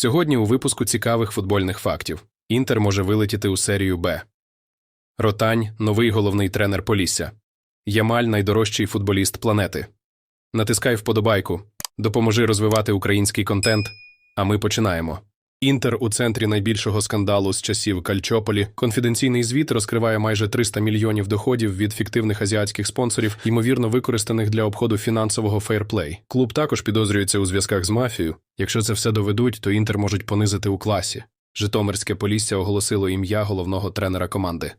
Сьогодні у випуску цікавих футбольних фактів. Інтер може вилетіти у серію Б. Ротань новий головний тренер Полісся. Ямаль найдорожчий футболіст планети. Натискай вподобайку. Допоможи розвивати український контент. А ми починаємо. Інтер у центрі найбільшого скандалу з часів Кальчополі. Конфіденційний звіт розкриває майже 300 мільйонів доходів від фіктивних азіатських спонсорів, ймовірно використаних для обходу фінансового фейрплей. Клуб також підозрюється у зв'язках з мафією. Якщо це все доведуть, то інтер можуть понизити у класі. Житомирське Полісся оголосило ім'я головного тренера команди.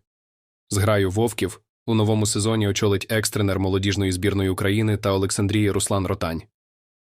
З граю Вовків у новому сезоні очолить екстренер молодіжної збірної України та Олександрії Руслан Ротань.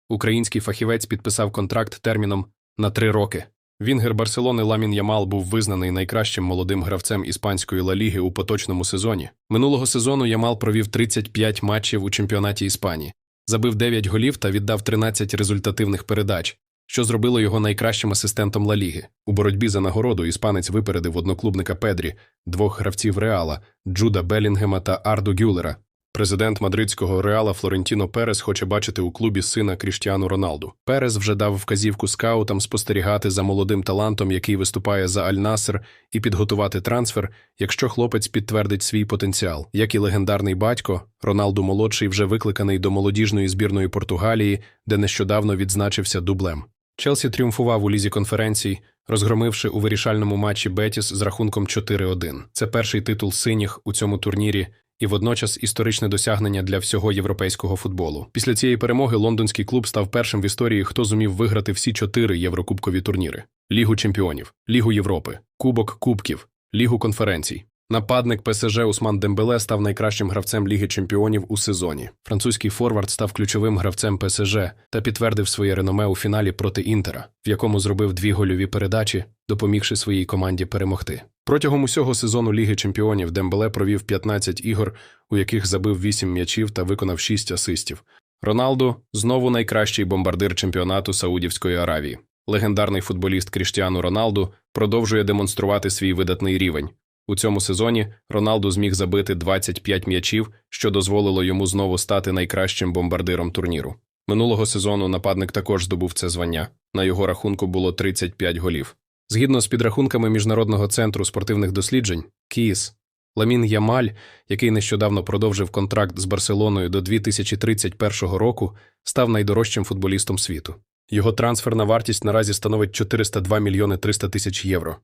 Український фахівець підписав контракт терміном на три роки. Вінгер Барселони Ламін Ямал був визнаний найкращим молодим гравцем іспанської Ла Ліги у поточному сезоні. Минулого сезону Ямал провів 35 матчів у чемпіонаті Іспанії, забив 9 голів та віддав 13 результативних передач, що зробило його найкращим асистентом Ла Ліги. У боротьбі за нагороду іспанець випередив одноклубника Педрі, двох гравців Реала Джуда Белінгема та Арду Гюлера. Президент мадридського Реала Флорентіно Перес хоче бачити у клубі сина Кріштіану Роналду. Перес вже дав вказівку скаутам спостерігати за молодим талантом, який виступає за Аль-Насер, і підготувати трансфер, якщо хлопець підтвердить свій потенціал. Як і легендарний батько, Роналду молодший вже викликаний до молодіжної збірної Португалії, де нещодавно відзначився дублем. Челсі тріумфував у лізі конференцій, розгромивши у вирішальному матчі Бетіс з рахунком 4-1. Це перший титул синіх у цьому турнірі і водночас історичне досягнення для всього європейського футболу. Після цієї перемоги лондонський клуб став першим в історії, хто зумів виграти всі чотири єврокубкові турніри: Лігу чемпіонів, Лігу Європи, Кубок Кубків, Лігу конференцій. Нападник ПСЖ Усман Дембеле став найкращим гравцем Ліги чемпіонів у сезоні. Французький форвард став ключовим гравцем ПСЖ та підтвердив своє реноме у фіналі проти Інтера, в якому зробив дві гольові передачі, допомігши своїй команді перемогти. Протягом усього сезону Ліги чемпіонів Дембеле провів 15 ігор, у яких забив 8 м'ячів та виконав 6 асистів. Роналду знову найкращий бомбардир чемпіонату Саудівської Аравії. Легендарний футболіст Кріштіану Роналду продовжує демонструвати свій видатний рівень. У цьому сезоні Роналду зміг забити 25 м'ячів, що дозволило йому знову стати найкращим бомбардиром турніру. Минулого сезону нападник також здобув це звання. На його рахунку було 35 голів. Згідно з підрахунками Міжнародного центру спортивних досліджень КІС, Ламін Ямаль, який нещодавно продовжив контракт з Барселоною до 2031 року, став найдорожчим футболістом світу. Його трансферна вартість наразі становить 402 мільйони 300 тисяч євро.